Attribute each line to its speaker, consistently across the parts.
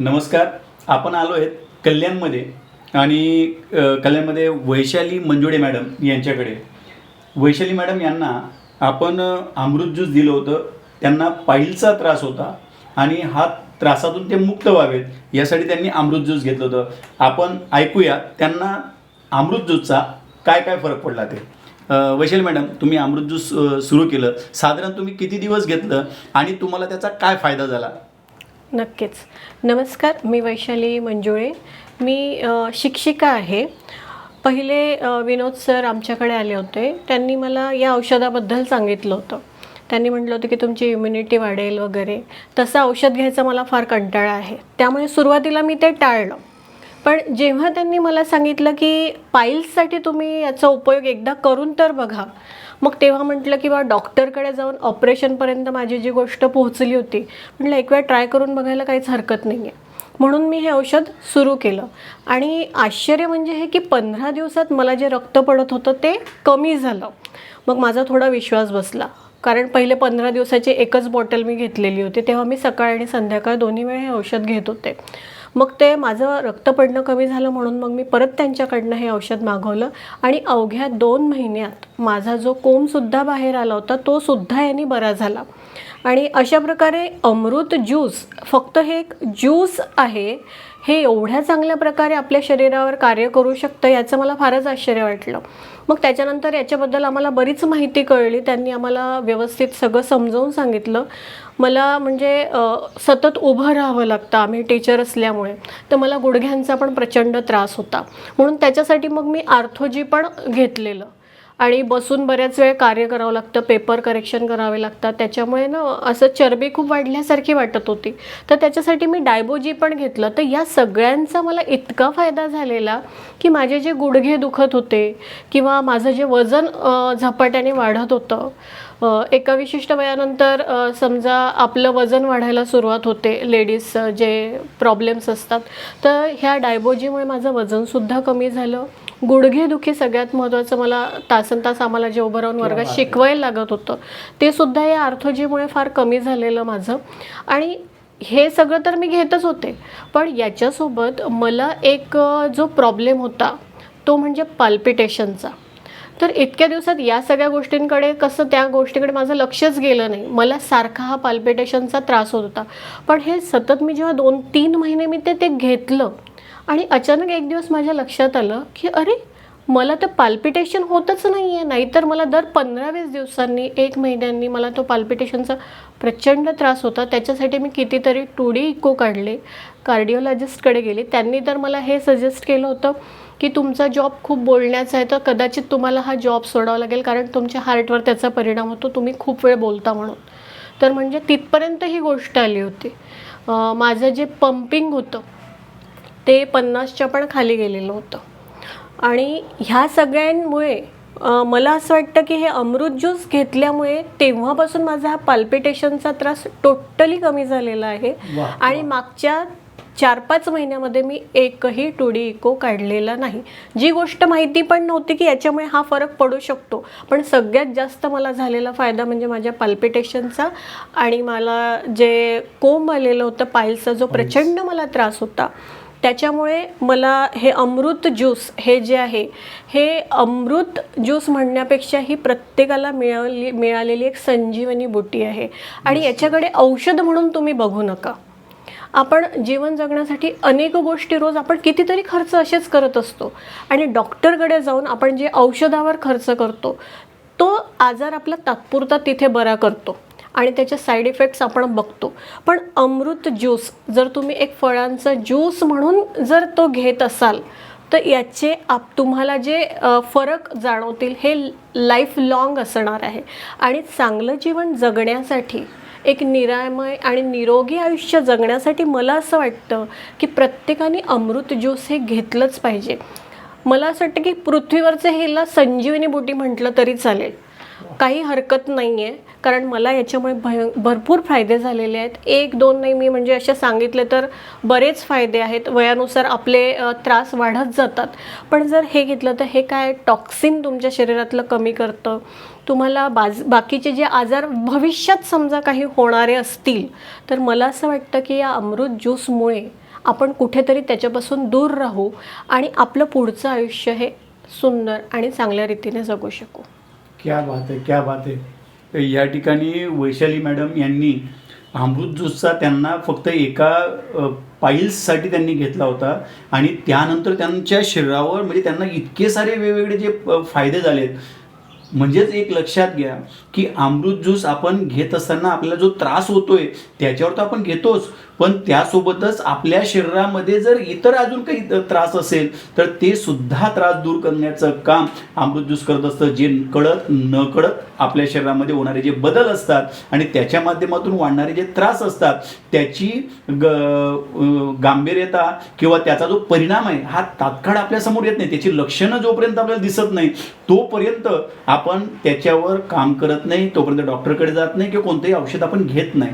Speaker 1: नमस्कार. आपण आलो आहेत कल्याणमध्ये आणि कल्याणमध्ये वैशाली मंजुळे मॅडम यांच्याकडे. वैशाली मॅडम यांना आपण अमृत ज्यूस दिलं होतं. त्यांना पाईलचा त्रास होता आणि हा त्रासातून ते मुक्त व्हावेत यासाठी त्यांनी अमृत ज्यूस घेतलं होतं. आपण ऐकूया त्यांना अमृत ज्यूसचा काय काय फरक पडला ते. वैशाली मॅडम तुम्ही अमृत ज्यूस सुरू केलं. साधारण तुम्ही किती दिवस घेतलं आणि तुम्हाला त्याचा काय फायदा झाला?
Speaker 2: नक्कीच. नमस्कार मी वैशाली मंजुळे. मी शिक्षिका आहे. पहिले विनोद सर आमच्याकडे आले होते. त्यांनी मला या औषधाबद्दल सांगितलं होतं. त्यांनी म्हटलं होतं की तुमची इम्युनिटी वाढेल वगैरे. तसं औषध घ्यायचा मला फार कंटाळा आहे. त्यामुळे सुरुवातीला मी ते टाळलं. पण जेव्हा त्यांनी मला सांगितलं की पाईल्ससाठी तुम्ही याचा उपयोग एकदा करून तर बघा मग तेव्हा म्हटलं की बा डॉक्टरकडे जाऊन ऑपरेशनपर्यंत माझी जी गोष्ट पोहोचली होती म्हटलं एक वेळ ट्राय करून बघायला काहीच हरकत नाही आहे म्हणून मी हे औषध सुरू केलं. आणि आश्चर्य म्हणजे हे की पंधरा दिवसात मला जे रक्त पडत होतं ते कमी झालं. मग माझा थोडा विश्वास बसला. कारण पहिले पंधरा दिवसाची एकच बॉटल मी घेतलेली होती तेव्हा मी सकाळ आणि संध्याकाळ दोन्ही वेळ हे औषध घेत होते. मग ते माझं रक्त पडणं कमी झालं म्हणून मग मी परत त्यांच्याकडनं हे औषध मागवलं. आणि अवघ्या दोन महिन्यात माझा जो कोंबसुद्धा बाहेर आला होता तोसुद्धा यांनी बरा झाला. आणि अशा प्रकारे अमृत ज्यूस फक्त हे एक ज्यूस आहे हे एवढ्या चांगल्या प्रकारे आपल्या शरीरावर कार्य करू शकतं याचं मला फारच आश्चर्य वाटलं. मग त्याच्यानंतर याच्याबद्दल आम्हाला बरीच माहिती कळली. त्यांनी आम्हाला व्यवस्थित सगळं समजावून सांगितलं. मला म्हणजे सतत उभं राहावं लागतं. आम्ही टीचर असल्यामुळे. तर मला गुडघ्यांचा पण प्रचंड त्रास होता. म्हणून त्याच्यासाठी मग मी आर्थोजी पण घेतलेलं. आणि बसून बऱ्याच वेळ कार्य करावं लागतं पेपर करेक्शन करावे लागतात. त्याच्यामुळे ना असं चरबी खूप वाढल्यासारखी वाटत होती. तर त्याच्यासाठी मी डायबोजी पण घेतलं. तर या सगळ्यांचा मला इतका फायदा झालेला की माझे जे गुडघे दुखत होते किंवा माझं जे वजन झपाट्याने वाढत होतं एका विशिष्ट वयानंतर समजा आपलं वजन वाढायला सुरुवात होते लेडीज जे प्रॉब्लेम्स असतात. तर ह्या डायबोजीमुळे माझं वजनसुद्धा कमी झालं. गुडघेदुखी सगळ्यात महत्त्वाचं मला तासन तास आम्हाला जे उभं राहून वर्गात शिकवायला लागत होतं ते सुद्धा या आर्थोजीमुळे फार कमी झालेलं माझं. आणि हे सगळं तर मी घेतच होते पण याच्यासोबत मला एक जो प्रॉब्लेम होता तो म्हणजे पाल्पिटेशनचा तर इतक्या दिवसात या सगळ्या गोष्टींकडे कसं त्या गोष्टीकडे माझं लक्षच गेलं नाही. मला सारखा हा पाल्पिटेशनचा त्रास होत होता. पण हे सतत मी जेव्हा दोन तीन महिने मी ते ते घेतलं आणि अचानक एक दिवस माझ्या लक्षात आलं की अरे मला तर पाल्पिटेशन होतच नाही आहे नाहीतर मला दर पंधरा वीस दिवसांनी एक महिन्यांनी मला तो पाल्पिटेशनचा प्रचंड त्रास होता. त्याच्यासाठी मी कितीतरी टू डी इको काढले. कार्डिओलॉजिस्टकडे गेले. त्यांनी तर मला हे सजेस्ट केलं होतं की तुमचा जॉब खूप बोलण्याचा आहे तर कदाचित तुम्हाला हा जॉब सोडावा लागेल कारण तुमच्या हार्टवर त्याचा परिणाम होतो. तुम्ही खूप वेळ बोलता म्हणून. तर म्हणजे तिथपर्यंत ही गोष्ट आली होती. माझं जे पंपिंग होतं ते पन्नासच्या पण खाली गेलेलं होतं. आणि ह्या सगळ्यांमुळे मला असं वाटतं की हे अमृत ज्यूस घेतल्यामुळे तेव्हापासून माझा हा पाल्पिटेशनचा त्रास टोटली कमी झालेला आहे. आणि मागच्या चार पाच महिन्यामध्ये मी एकही टुडी इको काढलेला नाही. जी गोष्ट माहिती पण नव्हती की याच्यामुळे हा फरक पडू शकतो. पण सगळ्यात जास्त मला झालेला फायदा म्हणजे माझ्या पाल्पिटेशनचा आणि मला जे कोंब आलेलं होतं पायलचा जो प्रचंड मला त्रास होता त्याच्यामुळे मला हे अमृत ज्यूस हे जे आहे हे अमृत ज्यूस म्हणण्यापेक्षा ही प्रत्येकाला मिळाली मिळालेली एक संजीवनी बुटी आहे. आणि याच्याकडे औषध म्हणून तुम्ही बघू नका. आपण जीवन जगण्यासाठी अनेक गोष्टी रोज आपण कितीतरी खर्च असेच करत असतो. आणि डॉक्टरकडे जाऊन आपण जे औषधावर खर्च करतो तो आजार आपला तात्पुरता तिथे बरा करतो. आणि त्याचे साईड इफेक्ट्स आपण बघतो. पण अमृत ज्यूस जर तुम्ही एक फळांचा ज्यूस म्हणून जर तो घेत असाल तर याचे आप तुम्हाला जे फरक जाणवतील हे लाईफ लाँग असणार आहे. आणि चांगलं जीवन जगण्यासाठी एक निरामय आणि निरोगी आयुष्य जगण्यासाठी मला असं वाटतं की प्रत्येकाने अमृत ज्यूस हे घेतलंच पाहिजे. मला असं वाटतं की पृथ्वीवरचं हेला संजीवनी बुटी म्हटलं तरी चालेल. काही हरकत नाही आहे कारण मला याच्यामुळे भय भरपूर फायदे झालेले आहेत. एक दोन नाही मी म्हणजे असे सांगितले तर बरेच फायदे आहेत. वयानुसार आपले त्रास वाढत जातात. पण जर हे घेतलं तर हे काय टॉक्सिन तुमच्या शरीरातलं कमी करतं? तुम्हाला बाज बाकीचे जे आजार भविष्यात समजा काही होणारे असतील तर मला असं वाटतं की या अमृत ज्यूसमुळे आपण कुठेतरी त्याच्यापासून दूर राहू आणि आपलं पुढचं आयुष्य हे सुंदर आणि चांगल्या रीतीने जगू शकू.
Speaker 1: क्या बात आहे क्या बात आहे या ठिकाणी वैशाली मॅडम यांनी अमृत ज्यूसचा त्यांना फक्त एका पाईल्ससाठी त्यांनी घेतला होता आणि त्यानंतर त्यांच्या शरीरावर म्हणजे त्यांना इतके सारे वेगवेगळे जे फायदे झालेत. म्हणजेच एक लक्षात घ्या की अमृत ज्यूस आपण घेत असताना आपल्याला जो त्रास होतोय त्याच्यावर तर आपण घेतोच. पण त्यासोबतच आपल्या शरीरामध्ये जर इतर अजून काही त्रास असेल तर ते सुद्धा त्रास दूर करण्याचं काम अमृत ज्यूस करत असतं जे कळत न कळत आपल्या शरीरामध्ये होणारे जे बदल असतात आणि त्याच्या माध्यमातून वाढणारे जे त्रास असतात त्याची ग गांभीर्यता किंवा त्याचा जो परिणाम आहे हा तात्काळ आपल्यासमोर येत नाही. त्याची लक्षणं जोपर्यंत आपल्याला दिसत नाही तोपर्यंत आपण त्याच्यावर काम करत नाही तोपर्यंत डॉक्टरकडे जात नाही किंवा कोणतंही औषध आपण घेत नाही.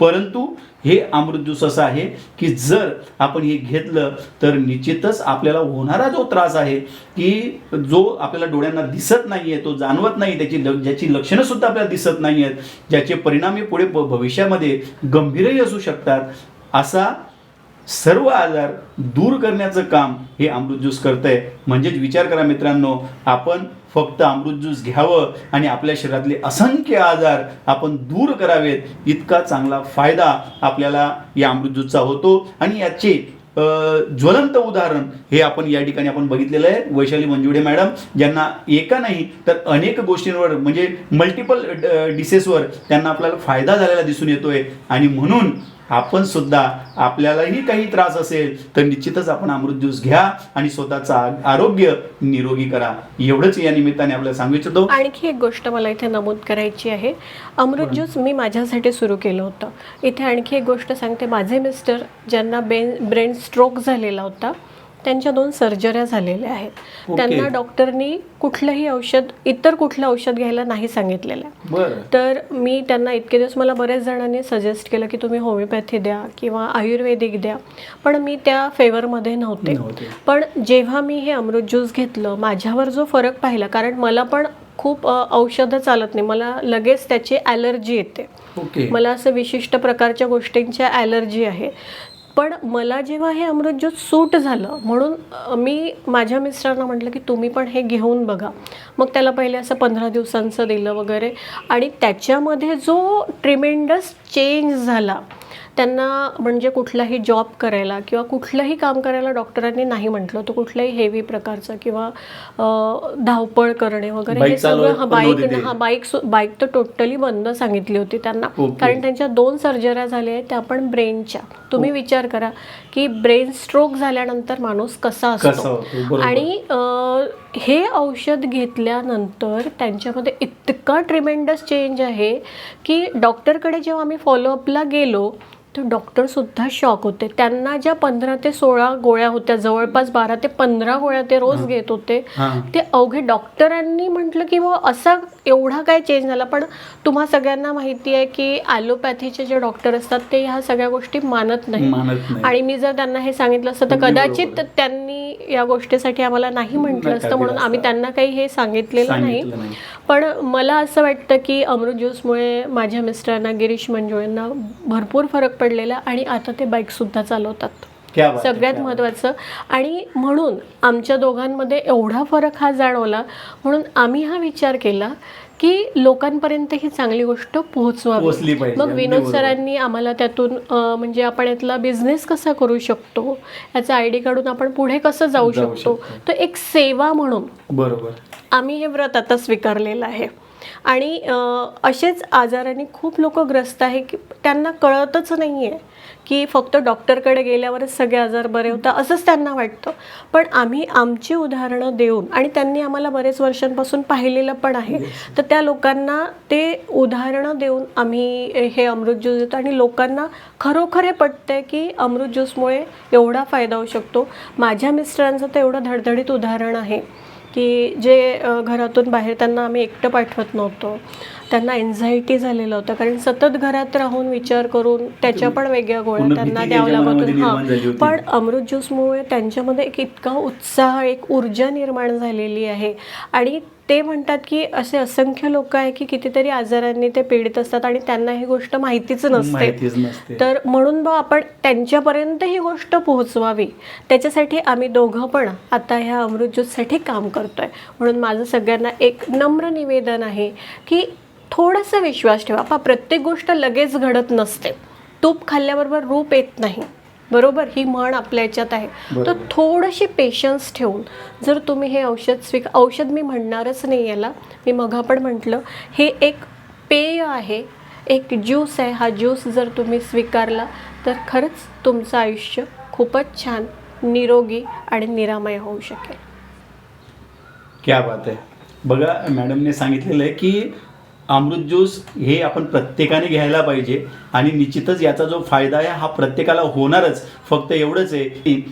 Speaker 1: परंतु हे अमृत ज्यूस असं आहे की जर आपण हे घेतलं तर निश्चितच आपल्याला होणारा जो त्रास आहे की जो आपल्याला डोळ्यांना दिसत नाही आहे तो जाणवत नाही त्याची ल ज्याची लक्षणंसुद्धा आपल्याला दिसत नाही आहेत ज्याचे परिणाम हे पुढे भविष्यामध्ये गंभीरही असू शकतात असा सर्व आजार दूर करण्याचं काम हे अमृत ज्यूस करतंय. म्हणजेच विचार करा मित्रांनो आपण फक्त अमृत ज्यूस घ्यावं आणि आपल्या शरीरातले असंख्य आजार आपण दूर करावेत इतका चांगला फायदा आपल्याला या अमृत ज्यूसचा होतो. आणि याचे ज्वलंत उदाहरण हे आपण या ठिकाणी आपण बघितलेलं आहे. वैशाली मंजुडे मॅडम ज्यांना एका नाही तर अनेक गोष्टींवर म्हणजे मल्टिपल डिसेसवर त्यांना आपल्याला फायदा झालेला दिसून येतोय. आणि म्हणून आपण सुद्धा आपल्यालाही काही त्रास असेल तर निश्चितच आपण अमृत ज्यूस घ्या आणि स्वतःचं आरोग्य निरोगी करा. एवढंच या निमित्ताने आपल्याला सांगू इच्छितो.
Speaker 2: आणखी एक गोष्ट मला इथे नमूद करायची आहे. अमृत ज्यूस मी माझ्यासाठी सुरू केलं होतं. इथे आणखी एक गोष्ट सांगते. माझे मिस्टर ज्यांना बेन ब्रेन स्ट्रोक झालेला होता त्यांच्या दोन सर्जऱ्या झालेल्या आहेत. त्यांना डॉक्टरनी कुठलंही औषध इतर कुठलं औषध घ्यायला नाही सांगितलेलं. आहे तर मी त्यांना इतके दिवस मला बऱ्याच जणांनी सजेस्ट केलं की तुम्ही होमिओपॅथी द्या किंवा आयुर्वेदिक द्या. पण मी त्या फेवरमध्ये नव्हते.
Speaker 1: नव्हते.
Speaker 2: पण जेव्हा मी हे अमृत ज्यूस घेतलं माझ्यावर जो फरक पाहिला कारण मला पण खूप औषधं चालत नाही. मला लगेच त्याची ॲलर्जी येते.
Speaker 1: ओके.
Speaker 2: मला असं विशिष्ट प्रकारच्या गोष्टींच्या ॲलर्जी आहे. पण मला जेव्हा हे अमृतज्योत सूट झालं म्हणून मी माझ्या मिस्टरांना म्हटलं की तुम्ही पण हे घेऊन बघा. मग त्याला पहिले असं पंधरा दिवसांचं दिलं वगैरे. आणि त्याच्यामध्ये जो ट्रिमेंडस चेंज झाला त्यांना म्हणजे कुठलाही जॉब करायला किंवा कुठलंही काम करायला डॉक्टरांनी नाही म्हटलं तर कुठल्याही हेवी प्रकारचं किंवा धावपळ करणे वगैरे हे सगळं हा बाईक
Speaker 1: ते.
Speaker 2: हा बाईक बाईक तर टोटली बंद सांगितली होती त्यांना. कारण त्यांच्या दोन सर्जऱ्या झाल्या आहेत त्या पण ब्रेनच्या तुम्ही विचार करा की ब्रेन स्ट्रोक झाल्यानंतर माणूस कसा असतो? आणि हे औषध घेतल्यानंतर त्यांच्यामध्ये इतका ट्रिमेंडस चेंज आहे की डॉक्टरकडे जेव्हा आम्ही फॉलोअपला गेलो तर डॉक्टरसुद्धा शॉक होते. त्यांना ज्या पंधरा ते सोळा गोळ्या होत्या जवळपास बारा ते पंधरा गोळ्या ते रोज घेत होते ते अवघे डॉक्टरांनी म्हटलं की मग असा एवढा काय चेंज झाला? पण तुम्हा सगळ्यांना माहिती आहे की ॲलोपॅथीचे जे डॉक्टर असतात ते ह्या सगळ्या गोष्टी मानत नाही. आणि मी जर त्यांना हे सांगितलं असतं तर कदाचित. त्यांनी या गोष्टीसाठी आम्हाला नाही म्हटलं असतं म्हणून आम्ही. त्यांना काही हे सांगितलेलं नाही.
Speaker 1: सांगितलं नाही.
Speaker 2: पण मला असं वाटतं की अमृत ज्यूसमुळे माझ्या मिस्टरांना गिरीश मंजुळेंना भरपूर फरक पडलेला आणि आता ते बाईकसुद्धा चालवतात.
Speaker 1: क्या बात आहे,
Speaker 2: सगळ्यात महत्त्वाचं आणि म्हणून आमच्या दोघांमध्ये एवढा फरक हा जाणवला. म्हणून आम्ही हा विचार केला की लोकांपर्यंत ही चांगली गोष्ट पोहोचवावी.
Speaker 1: पाहिजे,
Speaker 2: मग विनोद. सरांनी आम्हाला त्यातून म्हणजे आपण यातला बिझनेस कसा करू शकतो याचा आयडी काढून आपण पुढे कसं जाऊ शकतो. तर एक सेवा म्हणून
Speaker 1: बरोबर.
Speaker 2: आम्ही हे व्रत आता स्वीकारलेलं आहे. आणि असेच आजाराने खूप लोक ग्रस्त आहे की त्यांना कळतच नाही आहे की फक्त डॉक्टरकडे गेल्यावरच सगळे आजार बरे होतात असंच त्यांना वाटतं. पण आम्ही आमची उदाहरणं देऊन आणि त्यांनी आम्हाला बरेच वर्षांपासून पाहिलेलं पण आहे तर त्या लोकांना ते उदाहरणं देऊन आम्ही हे अमृत ज्यूस देतो आणि लोकांना खरोखर हे पटतंय की अमृत ज्यूसमुळे एवढा फायदा होऊ शकतो. माझ्या मिस्टरांचं तर एवढं धडधडीत उदाहरण आहे. की जे घरातून बाहेर त्यांना आम्ही एकटं पाठवत नव्हतो. त्यांना एन्झायटी झालेलं होतं. कारण सतत घरात राहून विचार करून त्याच्या पण वेगळ्या गोळ्या त्यांना द्यावं लागत हां. पण अमृत ज्यूसमुळे त्यांच्यामध्ये एक इतका उत्साह एक ऊर्जा निर्माण झालेली आहे. आणि ते म्हणतात की असे असंख्य लोक आहे की कितीतरी आजारांनी ते पीडित असतात आणि त्यांना ही गोष्ट माहितीच नसते. तर म्हणून मग आपण त्यांच्यापर्यंत ही गोष्ट पोहोचवावी. त्याच्यासाठी आम्ही दोघं पण आता ह्या अमृत ज्यूससाठी काम करतोय. म्हणून माझं सगळ्यांना एक नम्र निवेदन आहे की थोडासा विश्वास ठेवा. पा प्रत्येक गोष्ट लगेच घडत नसते. तूप खाल्ल्याबरोबर रूप येत नाही. बरोबर? ही म्हण आपल्या याच्यात आहे. तर. थोडीशी पेशन्स ठेवून जर तुम्ही हे औषध स्वीक औषध मी म्हणणारच नाही याला मी मघा पण म्हटलं हे एक पेय आहे एक ज्यूस आहे. हा ज्यूस जर तुम्ही स्वीकारला तर खरंच तुमचं आयुष्य खूपच छान निरोगी आणि निरामय होऊ शकेल.
Speaker 1: क्या बात आहे. बघा मॅडमने सांगितलेलं आहे की अमृत ज्यूस हे आपण प्रत्येकाने घ्यायला पाहिजे आणि निश्चितच याचा जो फायदा आहे हा प्रत्येकाला होणारच. फक्त एवढंच आहे की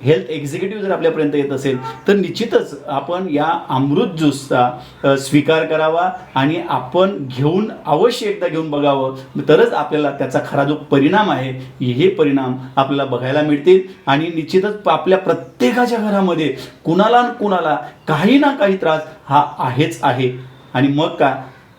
Speaker 1: हेल्थ एक्झिक्युटिव्ह जर आपल्यापर्यंत येत असेल तर निश्चितच आपण या अमृत ज्यूसचा स्वीकार करावा आणि आपण घेऊन अवश्य एकदा घेऊन बघावं. तरच आपल्याला त्याचा खरा जो परिणाम आहे हे परिणाम आपल्याला बघायला मिळतील. आणि निश्चितच आपल्या प्रत्येकाच्या घरामध्ये कुणाला कुणाला काही ना काही त्रास हा आहेच आहे. आणि मग का?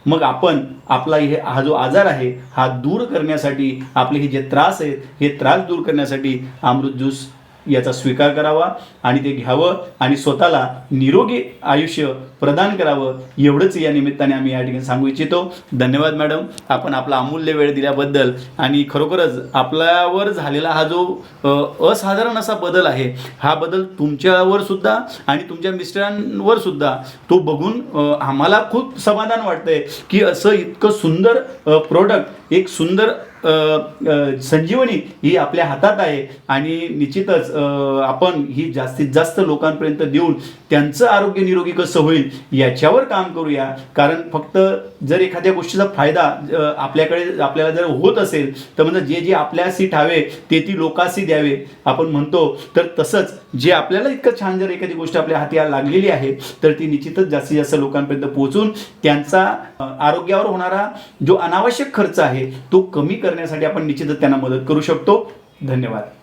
Speaker 1: मग आपण आपला हे हा जो आजार आहे हा दूर करण्यासाठी आपले हे जे त्रास आहेत हे त्रास दूर करण्यासाठी अमृत ज्यूस याचा स्वीकार करावा आणि ते घ्यावं आणि स्वतःला निरोगी आयुष्य प्रदान करावं एवढंच या निमित्ताने आम्ही या ठिकाणी सांगू इच्छितो. धन्यवाद मॅडम. आपण आपला अमूल्य वेळ दिल्याबद्दल आणि खरोखरच आपल्यावर झालेला हा जो असाधारण असा बदल आहे हा बदल तुमच्यावर सुद्धा आणि तुमच्या मिस्टरांवर सुद्धा तो बघून आम्हाला खूप समाधान वाटतंय की असं इतकं सुंदर प्रोडक्ट एक सुंदर संजीवनी ही आपल्या हातात आहे आणि निश्चितच आपण ही जास्तीत जास्त लोकांपर्यंत देऊन त्यांचं आरोग्य निरोगी कसं होईल याच्यावर काम करूया. कारण फक्त जर एखाद्या गोष्टीचा फायदा आपल्याकडे आपल्याला जर होत असेल तर म्हणजे जे जे आपल्याशी ठावे ते ती लोकांशी द्यावे. आपण म्हणतो तर तसंच जे आपल्याला इतकं छान जर एखादी गोष्ट आपल्या हाती लागलेली आहे तर ती निश्चितच जास्तीत जास्त लोकांपर्यंत पोहोचून त्यांचा आरोग्यावर होणारा जो अनावश्यक खर्च आहे तो कमी कर करण्यासाठी आपण निश्चितच त्यांना मदत करू शकतो. धन्यवाद.